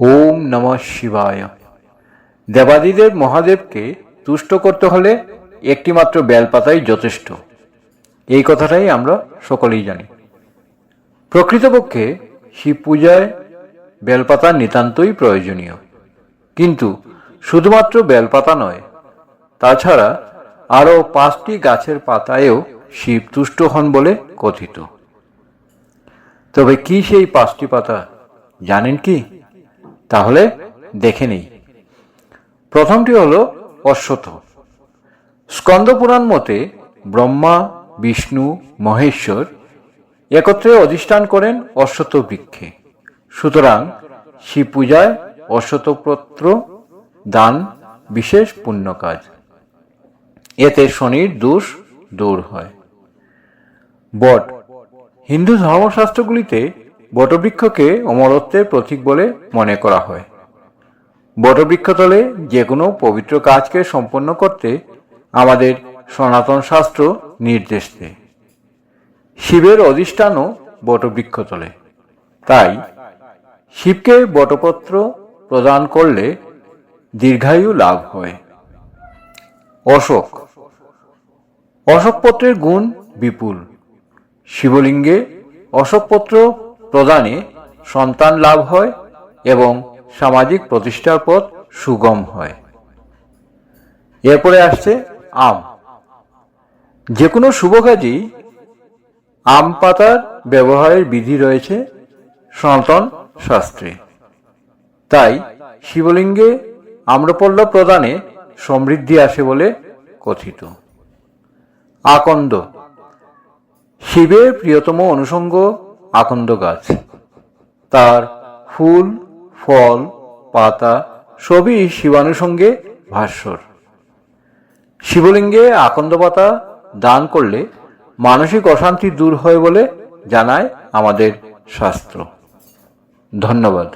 ওম নমঃ শিবায়। দেবাদিদেব মহাদেবকে তুষ্ট করতে হলে একটিমাত্র বেলপাতাই যথেষ্ট। এই কথাটাই আমরা সকলেই জানি। প্রকৃতপক্ষে শিব পূজায় বেলপাতা নিতান্তই প্রয়োজনীয়। কিন্তু শুধুমাত্র বেলপাতা নয়, তাছাড়া আরও পাঁচটি গাছের পাতায়ও শিব তুষ্ট হন বলে কথিত। তবে কি সেই পাঁচটি পাতা, জানেন কি? তাহলে দেখে নেই। প্রথমটি হলো অশ্বত্থ। স্কন্দ পুরাণ মতে ব্রহ্মা, বিষ্ণু, মহেশ্বর একত্রে অধিষ্ঠান করেন অশ্বত্থ বৃক্ষে। সুতরাং শিব পূজায় অশ্বত্থপত্র, দান, বিশেষ পুণ্য কাজ এতে শনির দোষ দূর হয়। বট। হিন্দু ধর্মশাস্ত্রগুলিতে বটবৃক্ষকে অমরত্বের প্রতীক বলে মনে করা হয়। বটবৃক্ষতলে যে কোনো পবিত্র কাজকে সম্পন্ন করতে আমাদের সনাতন শাস্ত্র নির্দেশ দেয়। শিবের অধিষ্ঠানও বটবৃক্ষতলে। তাই শিবকে বটপত্র প্রদান করলে দীর্ঘায়ু লাভ হয়। অশোক। অশোকপত্রের গুণ বিপুল। শিবলিঙ্গে অশোকপত্র প্রদানে সন্তান লাভ হয় এবং সামাজিক প্রতিষ্ঠার পথ সুগম হয়। এরপরে আসছে আম। যে কোনো শুভ আম পাতার ব্যবহারের বিধি রয়েছে সনাতন শাস্ত্রে। তাই শিবলিঙ্গে আম্রপল্ল প্রদানে সমৃদ্ধি আসে বলে কথিত। আকন্দ। শিবের প্রিয়তম অনুষঙ্গ আকন্দ গাছ। তার ফুল, ফল, পাতা সবই শিবানুষঙ্গে ভাস্বর শিবলিঙ্গে আকন্দ পাতা দান করলে মানসিক অশান্তি দূর হয় বলে জানায় আমাদের শাস্ত্র। ধন্যবাদ।